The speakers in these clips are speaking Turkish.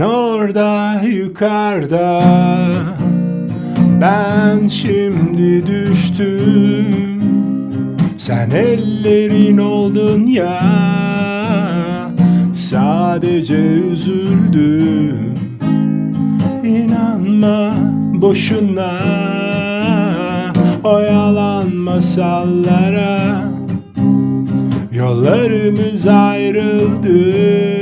burada yukarıda. Ben şimdi düştüm. Sen ellerin oldun ya. Sadece üzüldüm. İnanma boşuna. Oyalan masallara Yollarımız ayrıldı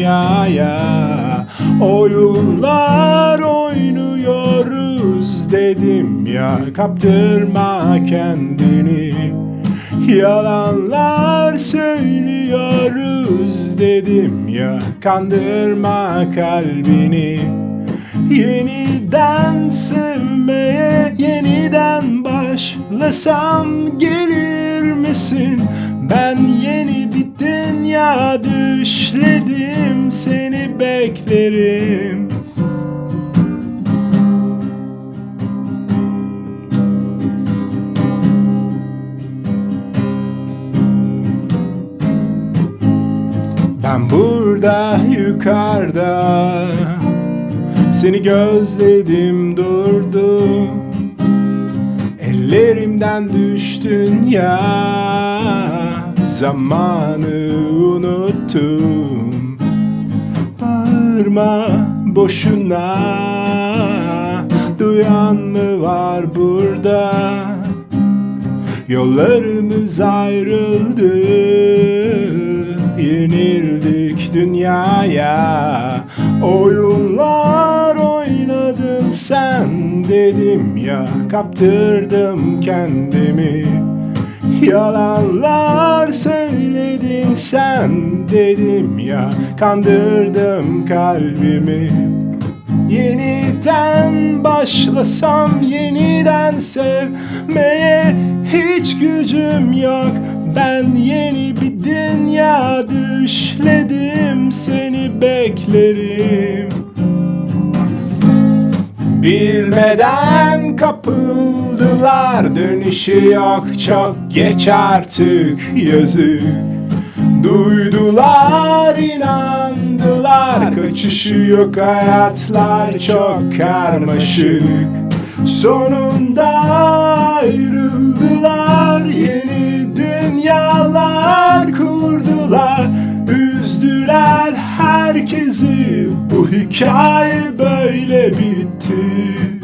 dünyaya. Oyunlar oynuyoruz dedim ya Kaptırma kendini. Yalanlar söylüyoruz dedim ya Kandırma kalbini. Yeniden sevmeye yeniden başlasam gelir misin? Ben yeni bir dünya düşledim seni beklerim. Ben burada yukarıda Seni gözledim durdum. Ellerimden düştün ya Zamanı unuttum. Bağırma boşuna. Duyan mı var burada? Yollarımız ayrıldı. Yenildik dünyaya. Oyunlar oynadın sen dedim ya. Kaptırdım kendimi Yalanlar söyledin sen dedim ya Kandırdım kalbimi. Yeniden başlasam yeniden sevmeye hiç gücüm yok. Ben yeni bir dünya düşledim seni beklerim Bilmeden kapıldılar dönüşü yok. Çok geç artık yazık. Duydular inandılar. Kaçışı yok hayatlar çok karmaşık. Sonunda ayrıldılar yeni dünyalar kurdular. Üzdüler herkesi bu hikaye böyle bitti